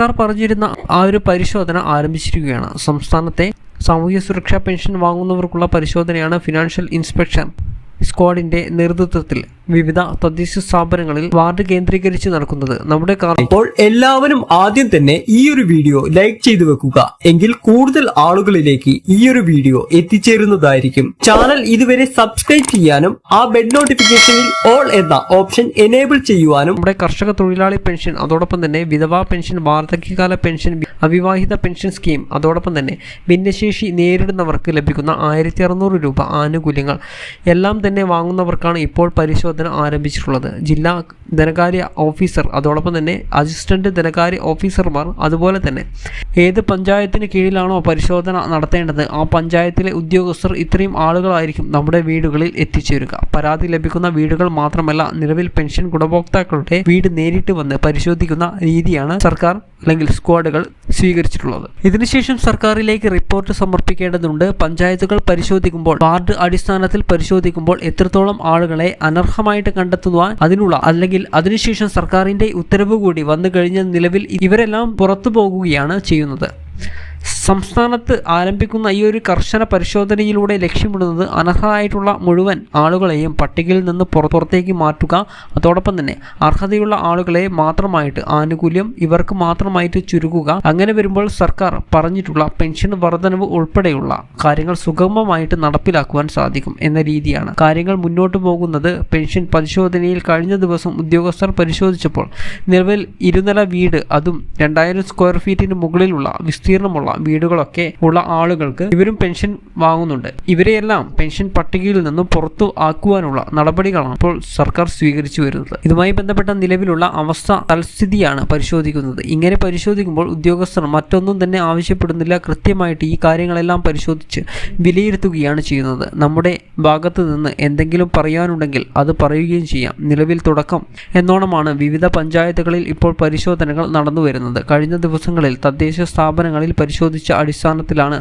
സർക്കാർ പറഞ്ഞിരുന്ന ആ ഒരു പരിശോധന ആരംഭിച്ചിരിക്കുകയാണ്. സംസ്ഥാനത്തെ സാമൂഹ്യ സുരക്ഷാ പെൻഷൻ വാങ്ങുന്നവർക്കുള്ള പരിശോധനയാണ് ഫിനാൻഷ്യൽ ഇൻസ്പെക്ഷൻ സ്ക്വാഡിന്റെ നേതൃത്വത്തിൽ വിവിധ തദ്ദേശ സ്ഥാപനങ്ങളിൽ വാർഡ് കേന്ദ്രീകരിച്ച് നടക്കുന്നത് നമ്മുടെ അപ്പോൾ എല്ലാവരും ആദ്യം തന്നെ ഈ ഒരു വീഡിയോ ലൈക്ക് ചെയ്തു വെക്കുക. എങ്കിൽ കൂടുതൽ ആളുകളിലേക്ക് ഈ ഒരു വീഡിയോ എത്തിച്ചേരുന്നതായിരിക്കും. ചാനൽ ഇതുവരെ സബ്സ്ക്രൈബ് ചെയ്യാനും ആ ബെഡ് നോട്ടിഫിക്കേഷനിൽ ഓൾ എന്ന ഓപ്ഷൻ എനേബിൾ ചെയ്യുവാനും നമ്മുടെ കർഷക തൊഴിലാളി പെൻഷൻ അതോടൊപ്പം തന്നെ വിധവാ പെൻഷൻ വാർദ്ധക്യകാല പെൻഷൻ അവിവാഹിത പെൻഷൻ സ്കീം അതോടൊപ്പം തന്നെ ഭിന്നശേഷി നേരിടുന്നവർക്ക് ലഭിക്കുന്ന ആയിരത്തി രൂപ ആനുകൂല്യങ്ങൾ എല്ലാം തന്നെ വാങ്ങുന്നവർക്കാണ് ഇപ്പോൾ പരിശോധന ആരംഭിച്ചിട്ടുള്ളത്. ജില്ലാ ധനകാര്യ ഓഫീസർ അതോടൊപ്പം തന്നെ അസിസ്റ്റന്റ് ധനകാര്യ ഓഫീസർമാർ അതുപോലെ തന്നെ. ഏത് പഞ്ചായത്തിന് കീഴിലാണോ പരിശോധന നടത്തേണ്ടത് ആ പഞ്ചായത്തിലെ ഉദ്യോഗസ്ഥർ ഇത്രയും ആളുകളായിരിക്കും നമ്മുടെ വീടുകളിൽ എത്തിച്ചേരുക. പരാതി ലഭിക്കുന്ന വീടുകൾ മാത്രമല്ല നിലവിൽ പെൻഷൻ ഗുണഭോക്താക്കളുടെ വീട് നേരിട്ട് വന്ന് പരിശോധിക്കുന്ന രീതിയാണ് സർക്കാർ അല്ലെങ്കിൽ സ്ക്വാഡുകൾ സ്വീകരിച്ചിട്ടുള്ളത്. ഇതിനുശേഷം സർക്കാരിലേക്ക് റിപ്പോർട്ട് സമർപ്പിക്കേണ്ടതുണ്ട്. പഞ്ചായത്തുകൾ പരിശോധിക്കുമ്പോൾ വാർഡ് അടിസ്ഥാനത്തിൽ പരിശോധിക്കുമ്പോൾ എത്രത്തോളം ആളുകളെ അനർഹമായിട്ട് കണ്ടെത്തുവാൻ അതിനുള്ള അല്ലെങ്കിൽ അതിനുശേഷം സർക്കാരിന്റെ ഉത്തരവ് കൂടി വന്നു കഴിഞ്ഞ നിലവിൽ ഇവരെല്ലാം പുറത്തു പോകുകയാണ് ചെയ്യുന്നത്. സംസ്ഥാനത്ത് ആരംഭിക്കുന്ന ഈ ഒരു കർശന പരിശോധനയിലൂടെ ലക്ഷ്യമിടുന്നത് അനർഹരായിട്ടുള്ള മുഴുവൻ ആളുകളെയും പട്ടികയിൽ നിന്ന് പുറ- പുറത്തേക്ക് മാറ്റുക. അതോടൊപ്പം തന്നെ അർഹതയുള്ള ആളുകളെ മാത്രമായിട്ട് ആനുകൂല്യം ഇവർക്ക് മാത്രമായിട്ട് ചുരുക്കുക അങ്ങനെ വരുമ്പോൾ സർക്കാർ പറഞ്ഞിട്ടുള്ള പെൻഷൻ വർധനവ് ഉൾപ്പെടെയുള്ള കാര്യങ്ങൾ സുഗമമായിട്ട് നടപ്പിലാക്കുവാൻ സാധിക്കും എന്ന രീതിയാണ്. കാര്യങ്ങൾ മുന്നോട്ട് പോകുന്നത് പെൻഷൻ പരിശോധനയിൽ കഴിഞ്ഞ ദിവസം ഉദ്യോഗസ്ഥർ പരിശോധിച്ചപ്പോൾ നിലവിൽ ഇരുനില വീട് അതും രണ്ടായിരം സ്ക്വയർ ഫീറ്റിന് മുകളിലുള്ള വിസ്തീർണമുള്ള വീടുകളൊക്കെ ഉള്ള ആളുകൾക്ക് ഇവരും പെൻഷൻ വാങ്ങുന്നുണ്ട്. ഇവരെയെല്ലാം പെൻഷൻ പട്ടികയിൽ നിന്നും പുറത്തു ആക്കുവാനുള്ള നടപടികളാണ് ഇപ്പോൾ സർക്കാർ സ്വീകരിച്ചു വരുന്നത്. ഇതുമായി ബന്ധപ്പെട്ട നിലവിലുള്ള അവസ്ഥ തൽസ്ഥിതിയാണ് പരിശോധിക്കുന്നത്. ഇങ്ങനെ പരിശോധിക്കുമ്പോൾ ഉദ്യോഗസ്ഥർ മറ്റൊന്നും തന്നെ ആവശ്യപ്പെടുന്നില്ല. കൃത്യമായിട്ട് ഈ കാര്യങ്ങളെല്ലാം പരിശോധിച്ച് വിലയിരുത്തുകയാണ് ചെയ്യുന്നത്. നമ്മുടെ ഭാഗത്ത് നിന്ന് എന്തെങ്കിലും പറയാനുണ്ടെങ്കിൽ അത് പറയുകയും ചെയ്യാം. നിലവിൽ തുടക്കം എന്നോണമാണ് വിവിധ പഞ്ചായത്തുകളിൽ ഇപ്പോൾ പരിശോധനകൾ നടന്നു വരുന്നത് കഴിഞ്ഞ ദിവസങ്ങളിൽ തദ്ദേശ സ്ഥാപനങ്ങളിൽ പരിശോധിച്ച അടിസ്ഥാനത്തിലാണ്